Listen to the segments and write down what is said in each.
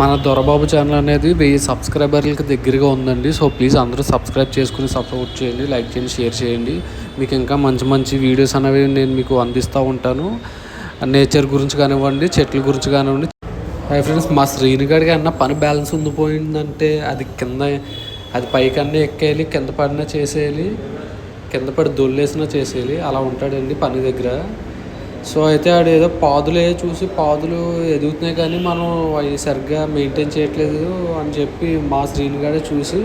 మన దొరబాబు ఛానల్ అనేది వెయ్యి సబ్స్క్రైబర్లకి దగ్గరగా ఉందండి. సో ప్లీజ్ అందరూ సబ్స్క్రైబ్ చేసుకుని సపోర్ట్ చేయండి లైక్ చేయండి షేర్ చేయండి. మీకు ఇంకా మంచి మంచి వీడియోస్ అనేవి నేను మీకు అందిస్తూ ఉంటాను. నేచర్ గురించి కానివ్వండి చెట్ల గురించి కానివ్వండి. హై ఫ్రెండ్స్ మా శ్రీనిగాడికి అన్న పని బ్యాలెన్స్ ఉండిపోయిందంటే అది కింద అది పైకన్నా ఎక్కేయాలి కింద పడినా చేసేయాలి కింద పడి దొల్లేసినా చేసేయాలి. అలా ఉంటాడండి పని దగ్గర. సో అయితే ఆడు ఏదో పాదులే చూసి పాదులు ఎదుగుతున్నాయి కానీ మనం అవి సరిగ్గా మెయింటైన్ చేయట్లేదు అని చెప్పి మా శ్రీనిగాడే చూసి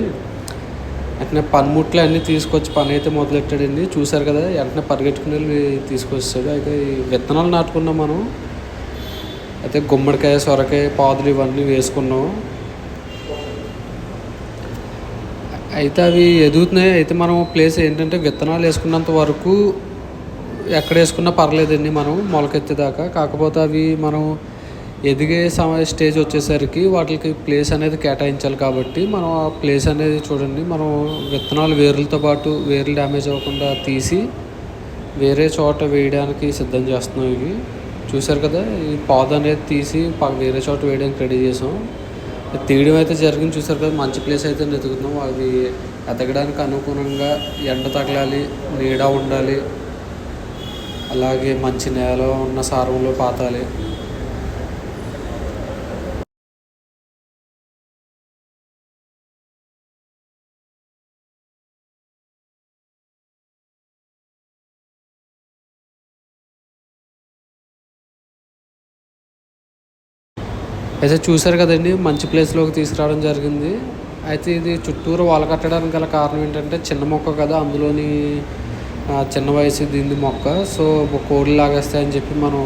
వెంటనే పనిముట్లు అన్నీ తీసుకొచ్చి పని అయితే మొదలెట్టాడండి. చూశారు కదా వెంటనే పరిగెట్టుకుని తీసుకొచ్చాడు. అయితే విత్తనాలు నాటుకున్నాం మనం. అయితే గుమ్మడికాయ సొరకాయ పాదులు ఇవన్నీ వేసుకున్నాం. అయితే అవి ఎదుగుతున్నాయి. అయితే మనం ప్లేస్ ఏంటంటే విత్తనాలు వేసుకున్నంత వరకు ఎక్కడ వేసుకున్నా పర్లేదండి మనం మొలకెత్తేదాకా. కాకపోతే అవి మనం ఎదిగే సమయ స్టేజ్ వచ్చేసరికి వాటికి ప్లేస్ అనేది కేటాయించాలి కాబట్టి మనం ఆ ప్లేస్ అనేది చూడండి మనం విత్తనాలు వేర్లతో పాటు వేర్లు డ్యామేజ్ అవ్వకుండా తీసి వేరే చోట వేయడానికి సిద్ధం చేస్తున్నాం ఇవి. చూసారు కదా ఈ పాద అనేది తీసి వేరే చోట వేయడానికి రెడీ చేసాం. తీయడం అయితే జరిగింది చూసారు కదా మంచి ప్లేస్ అయితే వెతుకుతున్నాం అవి ఎదగడానికి అనుగుణంగా ఎండ తగలాలి నీడ ఉండాలి అలాగే మంచి నేల ఉన్న సారంలో పాతాలి. అయితే చూశారు కదండి మంచి ప్లేస్లోకి తీసుకురావడం జరిగింది. అయితే ఇది చుట్టూరు వాల కట్టడానికి గల కారణం ఏంటంటే చిన్న మొక్క కదా అందులోని చిన్న వయసు దీని మొక్క. సో కోడి లాగేస్తాయని చెప్పి మనం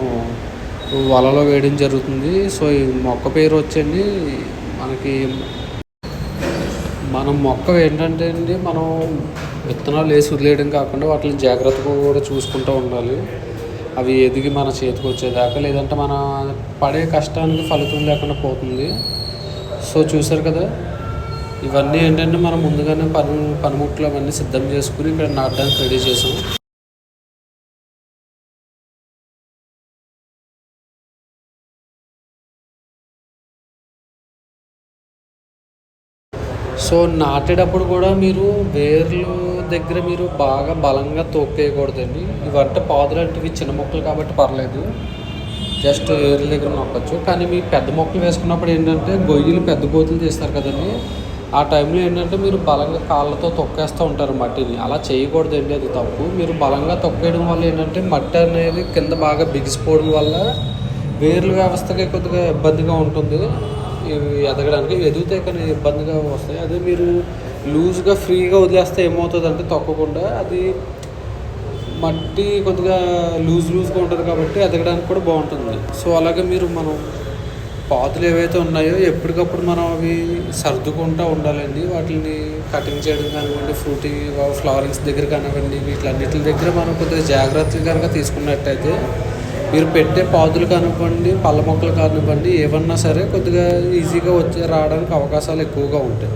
వలలో వేయడం జరుగుతుంది. సో ఈ మొక్క పేరు వచ్చండి మనకి మనం మొక్క ఏంటంటే అండి మనం విత్తనాలు వేసి వదిలేయడం కాకుండా వాటిని జాగ్రత్తగా కూడా చూసుకుంటూ ఉండాలి. అవి ఎదిగి మన చేతికి వచ్చేదాకా లేదంటే మన పడే కష్టానికి ఫలితం లేకుండా పోతుంది. సో చూసారు కదా? ఇవన్నీ ఏంటంటే మనం ముందుగానే పని పనిముట్లు అవన్నీ సిద్ధం చేసుకుని ఇక్కడ నాటడానికి రెడీ చేసాం. సో నాటేటప్పుడు కూడా మీరు వేర్లు దగ్గర మీరు బాగా బలంగా తోక్కేయకూడదండి ఇవంటే పాదులు అంటే చిన్న మొక్కలు కాబట్టి పర్లేదు. జస్ట్ వేర్ల దగ్గర నొక్కచ్చు. కానీ మీ పెద్ద మొక్కలు వేసుకున్నప్పుడు ఏంటంటే గొయ్యలు పెద్ద గోతులు తీస్తారు కదండి. ఆ టైంలో ఏంటంటే మీరు బలంగా కాళ్ళతో తొక్కేస్తూ ఉంటారు మట్టిని. అలా చేయకూడదండి అది తప్పు. మీరు బలంగా తొక్కేయడం వల్ల ఏంటంటే మట్టి అనేది కింద బాగా బిగిసిపోవడం వల్ల వేర్ల వ్యవస్థకి కొద్దిగా ఇబ్బందిగా ఉంటుంది. ఇవి ఎదగడానికి ఎదిగితే ఎదుగుతాయి కానీ ఇబ్బందిగా వస్తాయి. అదే మీరు లూజ్గా ఫ్రీగా వదిలేస్తే ఏమవుతుంది అంటే తొక్కకుండా అది మట్టి కొద్దిగా లూజ్ లూజ్గా ఉంటుంది కాబట్టి ఎదగడానికి కూడా బాగుంటుంది. సో అలాగే మీరు మనం పాతులు ఏవైతే ఉన్నాయో ఎప్పటికప్పుడు మనం అవి సర్దుకుంటూ ఉండాలండి. వాటిని కటింగ్ చేయడం కానివ్వండి ఫ్రూటీ ఫ్లవరింగ్స్ దగ్గర కానివ్వండి వీటిలన్నిటి దగ్గర మనం కొద్దిగా జాగ్రత్తలు కనుక తీసుకున్నట్టయితే మీరు పెట్టే పాదులు కానివ్వండి పళ్ళ మొక్కలు కానివ్వండి ఏమన్నా సరే కొద్దిగా ఈజీగా వచ్చి రావడానికి అవకాశాలు ఎక్కువగా ఉంటాయి.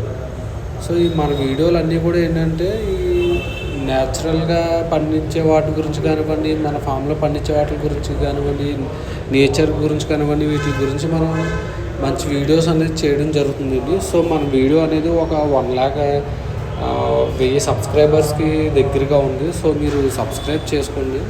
సో ఈ మన వీడియోలు అన్నీ కూడా ఏంటంటే ఈ న్యాచురల్గా పండించే వాటి గురించి కానివ్వండి మన ఫామ్లో పండించే వాటి గురించి కానివ్వండి నేచర్ గురించి కానివ్వండి వీటి గురించి మనం మంచి వీడియోస్ అనేది చేయడం జరుగుతుందండి. సో మన వీడియో అనేది ఒక వన్ ల్యాక్ వెయ్యి సబ్స్క్రైబర్స్కి దగ్గరగా ఉంది. సో మీరు సబ్స్క్రైబ్ చేసుకోండి.